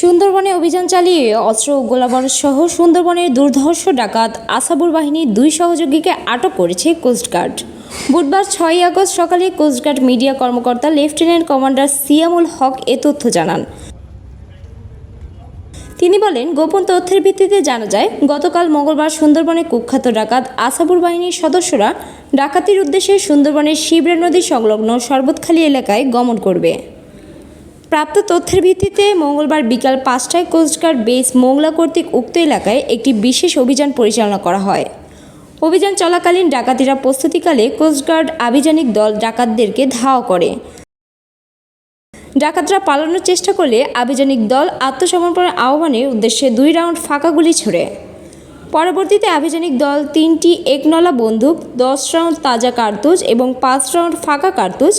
সুন্দরবনে অভিযান চালিয়ে অস্ত্র ও সহ সুন্দরবনের দুর্ধর্ষ ডাকাত আসাবুর বাহিনীর দুই সহযোগীকে আটক করেছে কোস্টগার্ড। বুধবার ছয়ই আগস্ট সকালে কোস্টগার্ড মিডিয়া কর্মকর্তা লেফটেন্যান্ট কমান্ডার সিয়ামুল হক এ তথ্য জানান। তিনি বলেন, গোপন তথ্যের ভিত্তিতে জানা যায়, গতকাল মঙ্গলবার সুন্দরবনে কুখ্যাত ডাকাত আসাবুর বাহিনীর সদস্যরা ডাকাতির উদ্দেশ্যে সুন্দরবনের শিবরা নদী সংলগ্ন শরবতখালী এলাকায় গমন করবে। প্রাপ্ত তথ্যের ভিত্তিতে মঙ্গলবার বিকাল পাঁচটায় কোস্টগার্ড বেস মোংলা কর্তৃক উক্ত এলাকায় একটি বিশেষ অভিযান পরিচালনা করা হয়। অভিযান চলাকালীন ডাকাতিরা প্রস্তুতিকালে কোস্টগার্ড আভিযানিক দল ডাকাতদেরকে ধাওয়া করে। ডাকাতরা পালানোর চেষ্টা করলে আভিযানিক দল আত্মসমর্পণের আহ্বানের উদ্দেশ্যে দুই রাউন্ড ফাঁকা গুলি ছোড়ে। পরবর্তীতে আভিযানিক দল তিনটি একনলা বন্দুক, দশ রাউন্ড তাজা কার্তুজ এবং পাঁচ রাউন্ড ফাঁকা কার্তুজ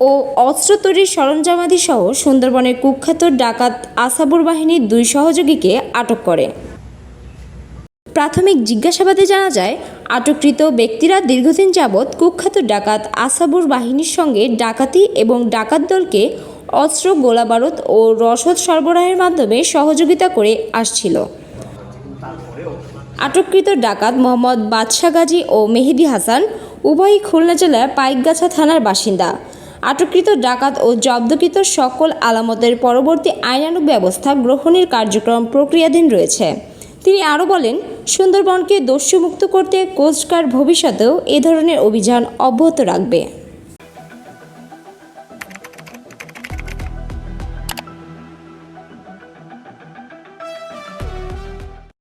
ও অস্ত্র তৈরির সরঞ্জামাদি সহ সুন্দরবনের কুখ্যাত ডাকাত আসাবুর বাহিনীর দুই সহযোগীকে আটক করে। প্রাথমিক জিজ্ঞাসাবাদে জানা যায়, আটককৃত ব্যক্তিরা দীর্ঘদিন যাবৎ কুখ্যাত ডাকাত আসাবুর বাহিনীর সঙ্গে ডাকাতি এবং ডাকাত দলকে অস্ত্র, গোলাবারুদ ও রসদ সরবরাহের মাধ্যমে সহযোগিতা করে আসছিল। আটককৃত ডাকাত মোহাম্মদ বাদশা গাজী ও মেহেদি হাসান উভয়ই খুলনা জেলার পাইকগাছা থানার বাসিন্দা। আটককৃত ডাকাত ও জব্দকৃত সকল আলামতের পরবর্তী আইনানুগ ব্যবস্থা গ্রহণের কার্যক্রম প্রক্রিয়াধীন রয়েছে। তিনি আরও বলেন, সুন্দরবনকে দস্যুমুক্ত করতে কোস্টগার্ড ভবিষ্যতেও এ ধরনের অভিযান অব্যাহত রাখবে।